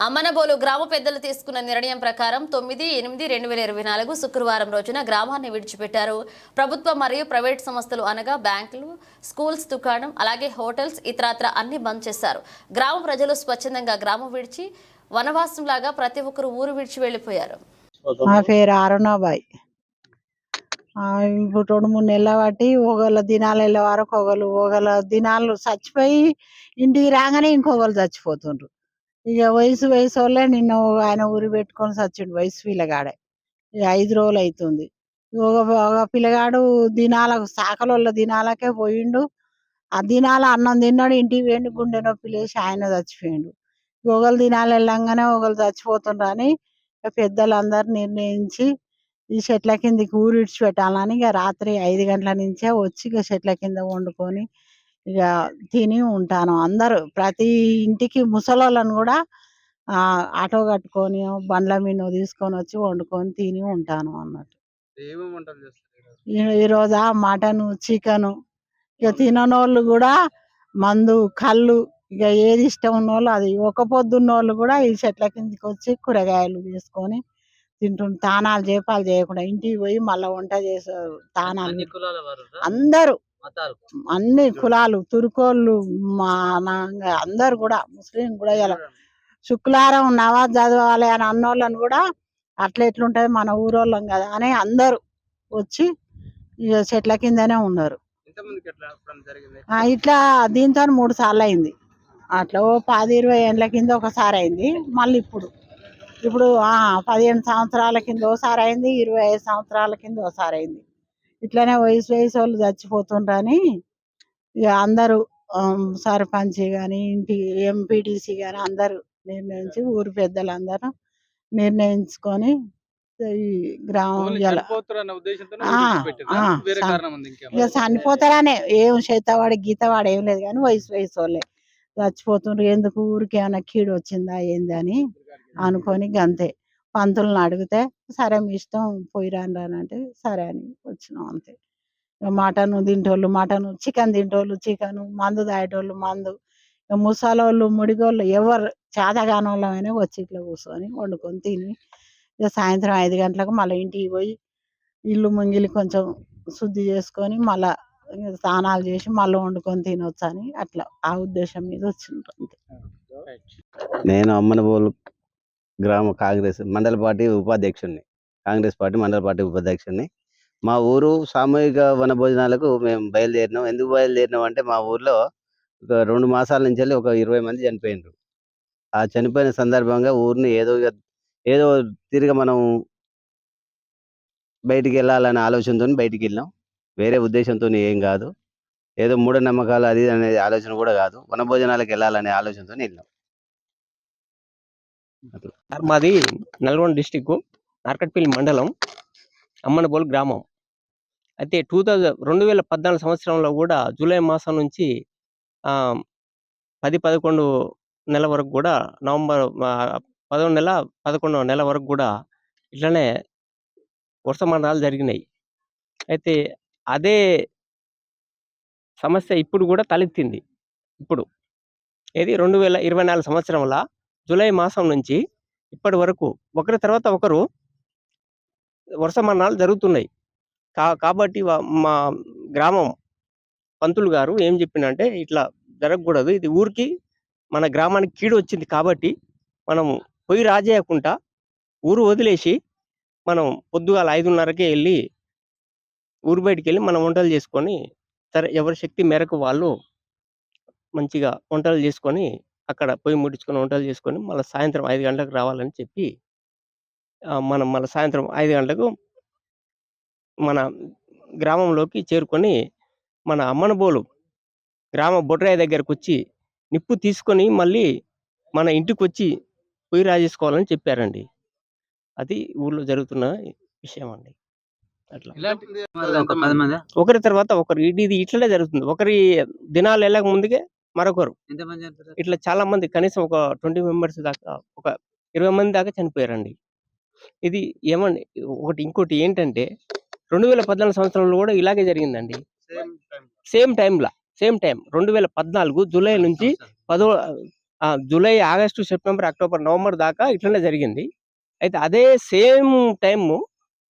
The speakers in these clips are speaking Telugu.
అమ్మనబోలు గ్రామ పెద్దలు తీసుకున్న నిర్ణయం ప్రకారం తొమ్మిది ఎనిమిది రెండు వేల ఇరవై నాలుగు శుక్రవారం రోజున గ్రామాన్ని విడిచిపెట్టారు. ప్రభుత్వ మరియు ప్రైవేట్ సంస్థలు అనగా బ్యాంకులు స్కూల్స్ దుకాణం అలాగే హోటల్స్ ఇతరత్ర అన్ని బంద్ చేశారు. గ్రామ ప్రజలు స్వచ్ఛందంగా గ్రామం విడిచి వనవాసంలాగా ప్రతి ఒక్కరు ఊరు విడిచి వెళ్ళిపోయారు నా పేరు అరుణాబాయ్. ఆ, ఇప్పుడు రెండు మూడు నెలల బట్టి ఒకళ్ళ దినాలు వెళ్ళే వరకు ఒకళ్ళు ఒకళ్ళ దినాలు చచ్చిపోయి ఇంటికి రాగానే ఇంకొకరు చచ్చిపోతుండ్రు. ఇక వయసు వయసు వాళ్ళే నిన్న ఆయన ఊరి పెట్టుకొని సచ్చిండు వయసు పిల్లగాడే. ఇక ఐదు రోజులు అవుతుంది ఒక ఒక పిల్లగాడు దినాలకు సాకలోళ్ళ దినాలకే పోయిండు. ఆ దినాల అన్నం తిన్నాడు ఇంటికి పోయిండు గుండె నొప్పి లేచి ఆయన చచ్చిపోయిండు. ఒకరు దినాలు వెళ్ళంగానే ఒకరు చచ్చిపోతుండ్రు అని పెద్దలందరూ నిర్ణయించి ఈ చెట్ల కిందకి ఊరు ఇడిచిపెట్టాలని ఇక రాత్రి ఐదు గంటల నుంచే వచ్చి ఇక చెట్ల కింద వండుకొని ఇక తిని ఉంటాను. అందరూ ప్రతి ఇంటికి ముసలోళ్ళని కూడా ఆ, ఆటో కట్టుకొని బండ్ల మీద తీసుకొని వచ్చి వండుకొని తిని ఉంటాను అన్నట్టు. ఈరోజు? ఈ- ఈ రోజా మటను చికెను ఇక తిననోళ్ళు కూడా మందు కళ్ళు ఇక ఏది ఇష్టం ఉన్నోళ్ళు అది. ఒక పొద్దున్నోళ్ళు కూడా ఈ చెట్ల కిందకి వచ్చి కూరగాయలు తీసుకొని తింటుంటారు తానాలు చేపాలు చేయకుండా ఇంటికి పోయి మళ్ళీ వంట చేసారు తానాలు అందరూ. అన్ని కులాలు తురుకోళ్ళు మా అందరు కూడా ముస్లిం కూడా ఇలా శుక్రవారం నవాజ్ చదవాలి అని అన్నోళ్ళని కూడా అట్లా ఎట్లుంటది మన ఊరోళ్ళం కదా అని అందరూ వచ్చి చెట్ల కిందనే ఉన్నారు. ఇట్లా దీంతో మూడు సార్లు అయింది. అట్లా ఓ పది ఇరవై ఏళ్ళ కింద ఒకసారి అయింది. మళ్ళీ ఇప్పుడు ఇప్పుడు ఆ, పదిహేను సంవత్సరాల కింద ఒకసారి అయింది ఇరవై ఐదు సంవత్సరాల కింద ఒకసారి అయింది. ఇట్లనే వయసు వయసు వాళ్ళు చచ్చిపోతుండ్రని ఇక అందరూ సర్పంచ్ కానీ ఇంటి ఎంపీటీసీ కానీ అందరూ నిర్ణయించి ఊరి పెద్దలందరూ నిర్ణయించుకొని ఈ గ్రామం ఇంకేం చనిపోతారనే ఏం చేతవాడు గీతవాడు ఏం లేదు కానీ వయసు వయసు వాళ్ళే. చచ్చిపోతుండ్రు ఎందుకు ఊరికి ఏమైనా కీడు వచ్చిందా ఏంది అని అనుకొని గంతే. పంతులను అడిగితే సరే మీ ఇష్టం పోయి రాను అంటే సరే అని వచ్చినాం అంతే. ఇక మటన్ తింటోళ్ళు మటన్ చికెన్ తింటోళ్ళు చికెన్ మందు తాగేటోళ్ళు మందు. ఇక ముసలోళ్ళు ముడిగోళ్ళు ఎవరు చేతగానోళ్ళమైనా వచ్చి ఇట్లా కూర్చొని వండుకొని తిని ఇక సాయంత్రం ఐదు గంటలకు మళ్ళీ ఇంటికి పోయి ఇల్లు ముంగిలి కొంచెం శుద్ధి చేసుకొని మళ్ళా స్నానాలు చేసి మళ్ళీ వండుకొని తినొచ్చు అని అట్లా ఆ ఉద్దేశం మీద వచ్చింటుంది నేను నేను అమ్మనబోలు గ్రామ కాంగ్రెస్ మండల పార్టీ ఉపాధ్యక్షుడిని కాంగ్రెస్ పార్టీ మండల పార్టీ ఉపాధ్యక్షుడిని మా ఊరు సామూహిక వన భోజనాలకు మేము బయలుదేరినాం. ఎందుకు బయలుదేరినాం అంటే మా ఊర్లో ఒక రెండు మాసాల నుంచి వెళ్ళి ఒక ఇరవై మంది చనిపోయినారు ఆ చనిపోయిన సందర్భంగా ఊరిని ఏదో ఏదో తిరిగి మనం బయటికి వెళ్ళాలనే ఆలోచనతో బయటికి వెళ్ళాం వేరే ఉద్దేశంతో ఏం కాదు. ఏదో మూఢనమ్మకాలు అది అనే ఆలోచన కూడా కాదు. వన భోజనాలకు వెళ్ళాలనే ఆలోచనతో వెళ్ళాం సార్ మాది నల్గొండ డిస్టిక్ నార్కట్పల్లి మండలం అమ్మనబోల్ గ్రామం. అయితే టూ థౌజండ్ రెండు వేల పద్నాలుగు సంవత్సరంలో కూడా జూలై మాసం నుంచి పది పదకొండు నెల వరకు కూడా నవంబర్ పదకొండు నెల పదకొండవ నెల వరకు కూడా ఇట్లనే మరణాలు జరిగినాయి. అయితే అదే సమస్య ఇప్పుడు కూడా తలెత్తింది. ఇప్పుడు ఇది రెండు వేల ఇరవై నాలుగు సంవత్సరంలో జూలై మాసం నుంచి ఇప్పటి వరకు ఒకరి తర్వాత ఒకరు వర్షమరణాలు జరుగుతున్నాయి. కా కాబట్టి మా గ్రామం పంతులు గారు ఏం చెప్పినంటే ఇట్లా జరగకూడదు. ఇది ఊరికి మన గ్రామానికి కీడు వచ్చింది కాబట్టి మనం పోయి రాజేయకుండా ఊరు వదిలేసి మనం పొద్దుగాల ఐదున్నరకే వెళ్ళి ఊరు బయటికి వెళ్ళి మనం వంటలు చేసుకొని సరే ఎవరి శక్తి మేరకు వాళ్ళు మంచిగా వంటలు చేసుకొని అక్కడ పొయ్యి ముట్టించుకొని వంటలు చేసుకొని మళ్ళీ సాయంత్రం ఐదు గంటలకు రావాలని చెప్పి ఆ, మనం మళ్ళీ సాయంత్రం ఐదు గంటలకు మన గ్రామంలోకి చేరుకొని మన అమ్మనబోలు గ్రామ బొడ్రాయి దగ్గరకు వచ్చి నిప్పు తీసుకొని మళ్ళీ మన ఇంటికి వచ్చి పొయ్యి రాజేసుకోవాలని చెప్పారండి. అది ఊర్లో జరుగుతున్న విషయం అండి అట్లా ఒకరి తర్వాత ఒకరు ఇది ఇట్లనే జరుగుతుంది. ఒకరి దినాలు వెళ్ళక ముందుకే మరొకరు? ఇట్లా చాలా మంది కనీసం ఒక ట్వంటీ మెంబర్స్ దాకా ఒక ఇరవై మంది దాకా చనిపోయారండి. ఇది ఏమండి ఒకటి ఇంకోటి ఏంటంటే రెండు వేల పద్నాలుగు సంవత్సరంలో కూడా ఇలాగే జరిగిందండి. సేమ్ టైంలో సేమ్ టైం రెండు వేల పద్నాలుగు జూలై నుంచి పదో July August September October November దాకా ఇట్లనే జరిగింది. అయితే అదే సేమ్ టైం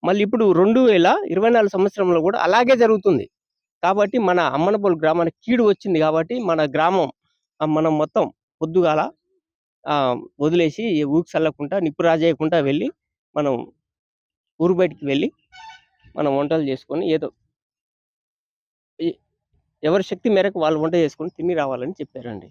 మళ్ళీ ఇప్పుడు రెండు వేల ఇరవై నాలుగు సంవత్సరంలో కూడా అలాగే జరుగుతుంది. కాబట్టి మన అమ్మనపల్లి గ్రామానికి కీడు వచ్చింది కాబట్టి మన గ్రామం మనం మొత్తం పొద్దుగాల వదిలేసి ఊరికి చల్లకుండా నిప్పు రాజేయకుండా వెళ్ళి మనం ఊరు బయటికి వెళ్ళి మనం వంటలు చేసుకొని ఏదో ఎవరి శక్తి మేరకు వాళ్ళు వంట చేసుకొని తిని రావాలని చెప్పారండి.